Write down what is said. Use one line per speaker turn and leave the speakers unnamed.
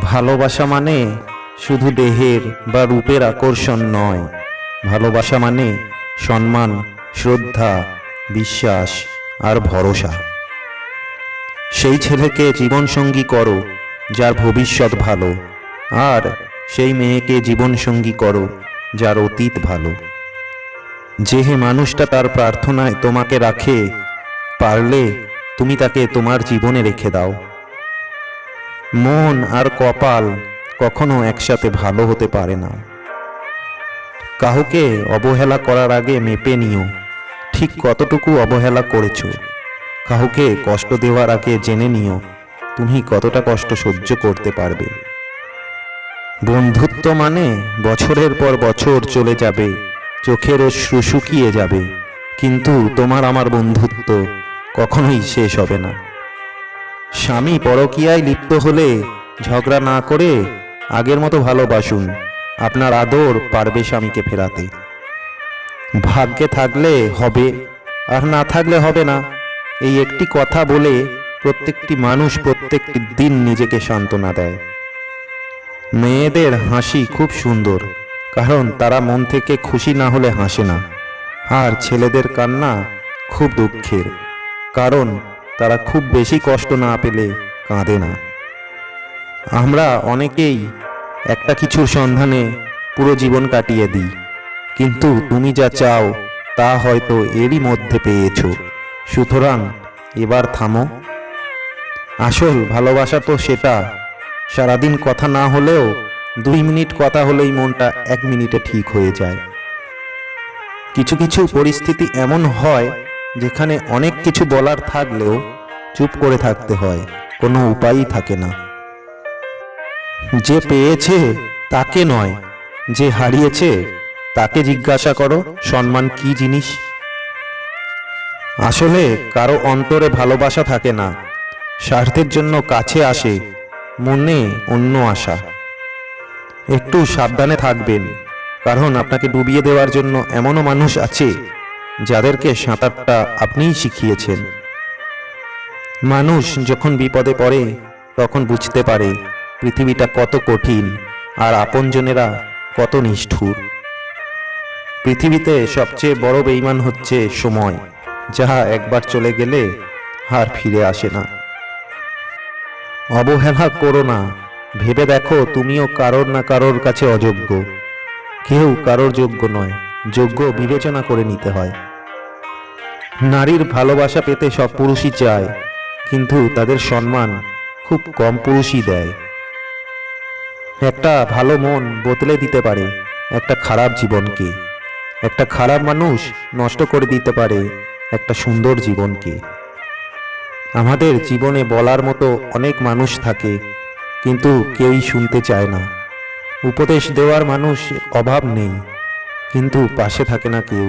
ভালোবাসা মানে শুধু দেহের বা রূপের আকর্ষণ নয়। ভালোবাসা মানে সম্মান, শ্রদ্ধা, বিশ্বাস আর ভরসা। সেই ছেলেকে জীবনসঙ্গী করো, যার ভবিষ্যৎ ভালো, আর সেই মেয়েকে জীবনসঙ্গী করো, যার অতীত ভালো। যে মানুষটা তার প্রার্থনায় তোমাকে রাখে, পারলে তুমি তাকে তোমার জীবনে রেখে দাও। মন আর কপাল কখনো একসাথে ভালো হতে পারে না। কাউকে অবহেলা করার আগে মেপে নিও, ঠিক কতটুকু অবহেলা করেছ। কাউকে কষ্ট দেওয়ার আগে জেনে নিও, তুমি কতটা কষ্ট সহ্য করতে পারবে। বন্ধুত্ব মানে বছরের পর বছর চলে যাবে, চোখের অশ্রু শুকিয়ে যাবে, কিন্তু তোমার আমার বন্ধুত্ব কখনোই শেষ হবে না। স্বামী পরকীয়ায় লিপ্ত হলে ঝগড়া না করে আগের মতো ভালোবাসুন। আপনার আদর পারবে স্বামীকে ফেরাতে। ভাগ্যে থাকলে হবে, আর না থাকলে হবে না। এই একটি কথা বলে প্রত্যেকটি মানুষ প্রত্যেকটি দিন নিজেকে সান্ত্বনা দেয়। মেয়েদের হাসি খুব সুন্দর, কারণ তারা মন থেকে খুশি না হলে হাসে না। আর ছেলেদের কান্না খুব দুঃখের, কারণ তারা খুব বেশি কষ্ট না পেলে কাঁদে না। আমরা অনেকেই একটা কিছুর সন্ধানে পুরো জীবন কাটিয়ে দিই, কিন্তু তুমি যা চাও তা হয়তো এরই মধ্যে পেয়েছ। সুতরাং এবার থামো। আসল ভালোবাসা তো সেটা। সারাদিন কথা না হলেও দুই মিনিট কথা হলেই মনটা এক মিনিটে ঠিক হয়ে যায়। কিছু কিছু পরিস্থিতি এমন হয় যেখানে অনেক কিছু বলার থাকলেও চুপ করে থাকতে হয়, কোনো উপায়ই থাকে না। যে পেয়েছে তাকে নয়, যে হারিয়েছে তাকে জিজ্ঞাসা করো, সম্মান কি জিনিস? আসলে কারও অন্তরে ভালোবাসা থাকে না, স্বার্থের জন্য কাছে আসে, মনে অন্য আশা। একটু সাবধানে থাকবেন, কারণ আপনাকে ডুবিয়ে দেওয়ার জন্য এমনও মানুষ আছে যাদেরকে সাঁতারটা আপনিই শিখিয়েছেন। মানুষ যখন বিপদে পড়ে, তখন বুঝতে পারে পৃথিবীটা কত কঠিন আর আপনজনেরা কত নিষ্ঠুর। পৃথিবীতে সবচেয়ে বড় বেইমান হচ্ছে সময়, যাহা একবার চলে গেলে আর ফিরে আসে না। অবহেলা করো না, ভেবে দেখো তুমিও কারোর না কারোর কাছে অযোগ্য। কেউ কারোর যোগ্য নয়, যোগ্য বিবেচনা করে নিতে হয়। নারীর ভালোবাসা পেতে সব পুরুষই চায়, কিন্তু তাদের সম্মান খুব কম পুরুষই দেয়। একটা ভালো মন বদলে দিতে পারে একটা খারাপ জীবনকে। একটা খারাপ মানুষ নষ্ট করে দিতে পারে একটা সুন্দর জীবনকে। আমাদের জীবনে বলার মতো অনেক মানুষ থাকে, কিন্তু কেউই শুনতে চায় না। উপদেশ দেওয়ার মানুষ অভাব নেই, কিন্তু পাশে থাকে না কেউ।